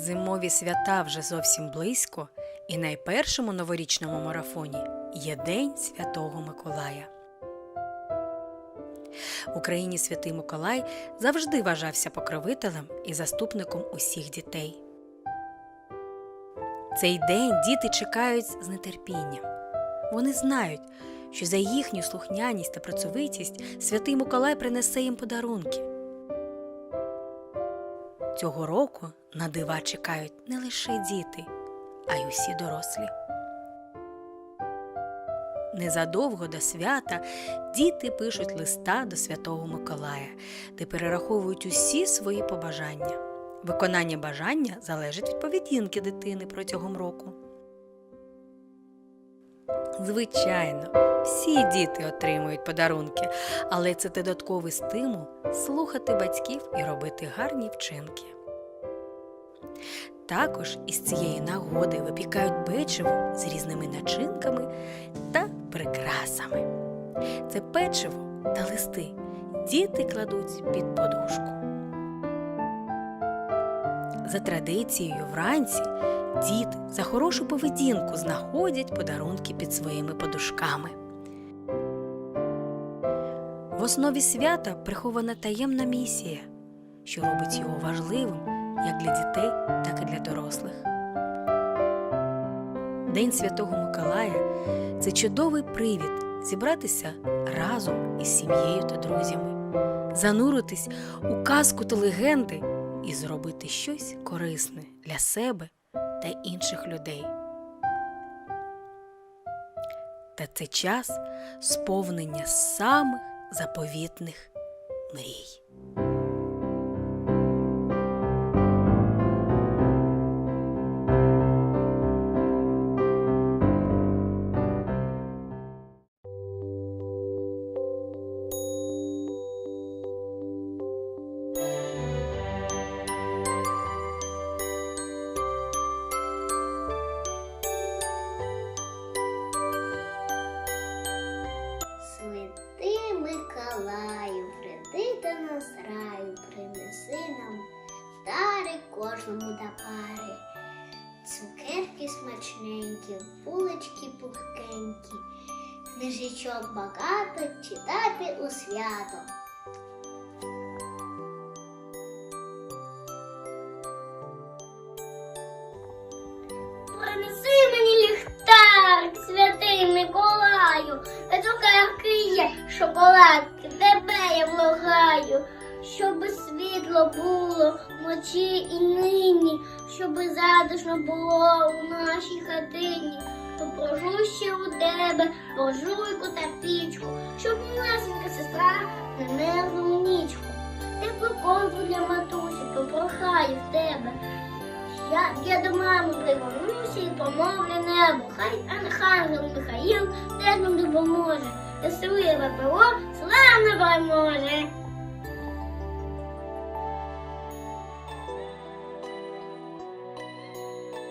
Зимові свята вже зовсім близько, і найпершому новорічному марафоні є День Святого Миколая. В Україні святий Миколай завжди вважався покровителем і заступником усіх дітей. Цей день діти чекають з нетерпінням. Вони знають, що за їхню слухняність та працьовитість святий Миколай принесе їм подарунки. Цього року на дива чекають не лише діти, а й усі дорослі. Незадовго до свята діти пишуть листа до Святого Миколая, де перераховують усі свої побажання. Виконання бажання залежить від поведінки дитини протягом року. Звичайно, всі діти отримують подарунки, але це додатковий стимул слухати батьків і робити гарні вчинки. Також із цієї нагоди випікають печиво з різними начинками та прикрасами. Це печиво та листи діти кладуть під подушку. За традицією, вранці діти за хорошу поведінку знаходять подарунки під своїми подушками. В основі свята прихована таємна місія, що робить його важливим як для дітей, так і для дорослих. День Святого Миколая це чудовий привід зібратися разом із сім'єю та друзями, зануритись у казку та легенди і зробити щось корисне для себе та інших людей. Та це час сповнення самих заповітних мрій. Смачненькі, булочки пухкенькі, книжечок багато читати у свято. Принеси мені ліхтарик, святий Миколаю, та цукерки є, шоколадки, тебе я благаю, щоби світло було вночі і нині, щоби затишно було нашій хатині. Попрошу ще у тебе рожуйку та пічку, щоб масенька сестра не мерзла нічку. Теплу ковдру для матусі попрохаю в тебе. Я, я до мами привернуся і помовлю небо. Хай архангел Михаїл теж нам допоможе. Веселиве пило славно переможе.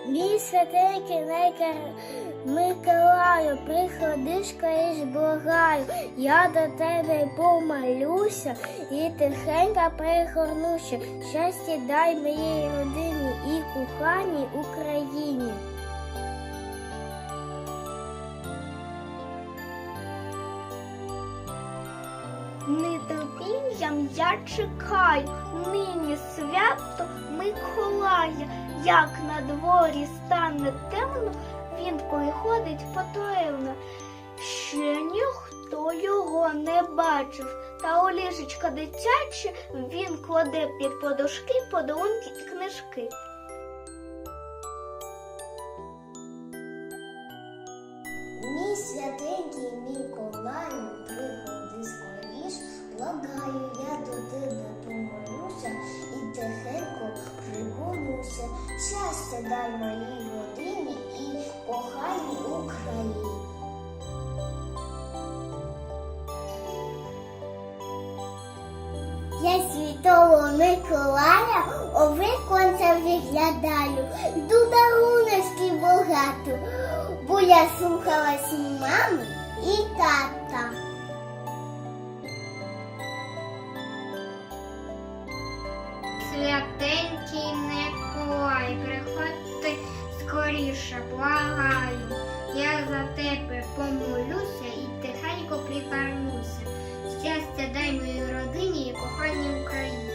Мій святенький найкар Миколаю, приходи скоріш благаю, я до тебе помолюся і тихенько пригорнуся. Щастя дай моїй родині і коханій Україні. Нетерпінням я чекаю, нині свято Миколая, як на дворі стане темно, він приходить потаємно. Ще ніхто його не бачив, та у ліжечка дитяче він кладе під подушки подарунки і книжки. Мій святенький Миколаю, приходи скоріш, благаю, Щастя дай моїй родині і коханій Україні. Я святого Миколая у віконце виглядаю, йду даруночки багато, бо я слухалась мами і тата. Скоріше, благаю. Я за тебе помолюся і тихенько прикарнуся. Щастя дай моїй родині і коханій Україні.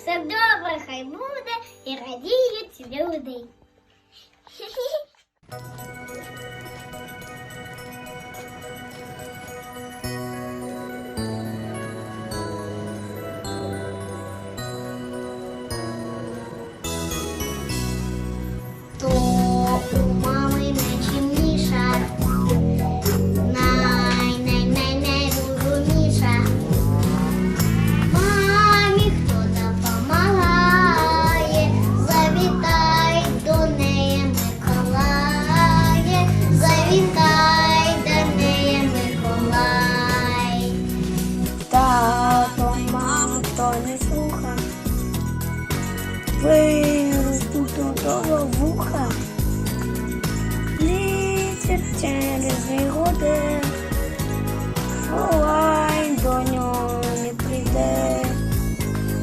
Все добре хай буде і радіють люди. виростуть до того вуха, літять через дві годи, Миколай до нього не прийде,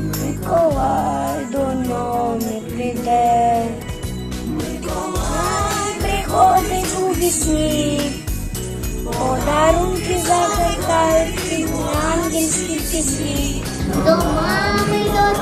Миколай до нього не прийде, Миколай приходить у вісні. Подарунки під ангельські пісні. До мами, до